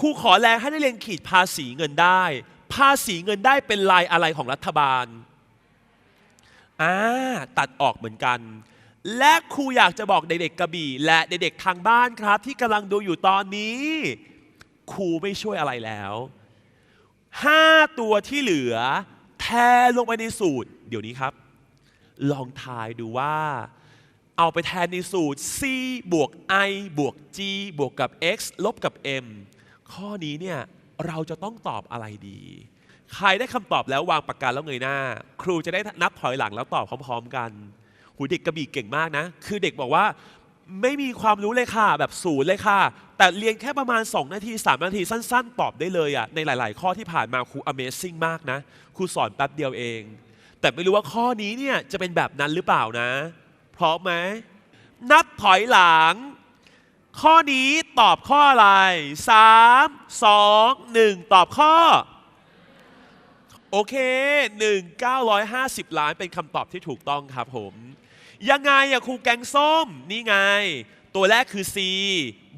ครูขอแรงให้นักเรียนขีดภาษีเงินได้ ภาษีเงินได้เป็นลายอะไรของรัฐบาลอ่าตัดออกเหมือนกัน และครูอยากจะบอกเด็กๆกระบี่ และเด็กๆทางบ้านครับ ที่กำลังดูอยู่ตอนนี้ ครูไม่ช่วยอะไรแล้ว5ตัวที่เหลือ แทนลงไปในสูตร เดี๋ยวนี้ครับ ลองทายดูว่า เอาไปแทนในสูตร c บวก i บวก g บวกกับ x ลบกับ m ข้อนี้เนี่ยเราจะต้องตอบอะไรดี ใครได้คำตอบแล้ววางปากกาแล้วเงยหน้า ครูจะได้นับถอยหลังแล้วตอบพร้อม ๆ กันหูเด็กกระบี่เก่งมากนะ คือเด็กบอกว่าไม่มีความรู้เลยค่ะ แบบศูนย์เลยค่ะ แต่เรียนแค่ประมาณ 2 นาที 3 นาทีสั้น ๆ ตอบได้เลยอะ่ะในหลาย ๆ ข้อที่ผ่านมาครู Amazing มากนะครูสอนแป๊บเดียวเอง แต่ไม่รู้ว่าข้อนี้เนี่ยจะเป็นแบบนั้นหรือเปล่านะพร้อมไหมนับถอยหลัง ข้อนี้ตอบข้ออะไร 3 2 1 ตอบข้อ โอเค 1 950 ล้านเป็นคำตอบที่ถูกต้องครับผม ยังไงอะครูแกงส้ม นี่ไง ตัวแรกคือ C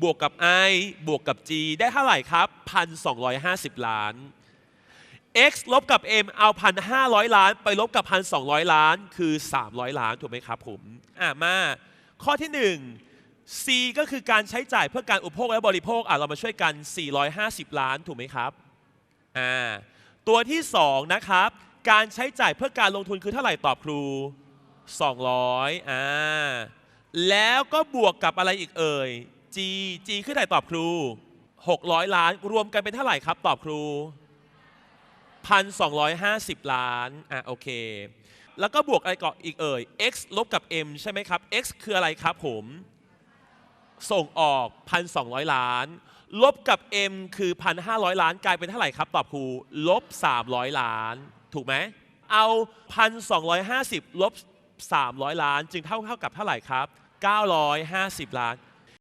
บวกกับ I บวกกับ G ได้เท่าไหร่ครับ 1,250 ล้าน x ลบกับ m เอา 1,500 ล้าน ไปลบกับ 1,200 ล้าน คือ 300 ล้าน ถูกไหมครับผม อะมา ข้อที่ 1 c ก็คือการใช้จ่ายเพื่อการอุปโภคและบริโภคอะเรามาช่วยกัน 450 ล้านถูกไหมครับอ่าตัวที่ 2 นะครับ การใช้จ่ายเพื่อการลงทุนคือเท่าไหร่ตอบครู 200อ่าแล้วก็บวกกับอะไรอีกเอ่ย g g คือเท่าไหร่ตอบครู 600 ล้าน รวมกันเป็นเท่าไหร่ครับ ตอบครู 1,250 ล้านอะโอเค แล้วก็บวกอะไรก่ออีกเอ่ย x ลบกับ m ใช่ไหมครับ x คืออะไรครับผม ส่งออก 1,200 ล้าน ลบกับ m คือ 1,500 ล้านกลายเป็นเท่าไหร่ครับ ตอบครูลบ 300 ล้าน ถูกไหมเอา 1,250 ลบ 300 ล้าน จึงเท่าเท่ากับเท่าไหร่ครับ 950 ล้าน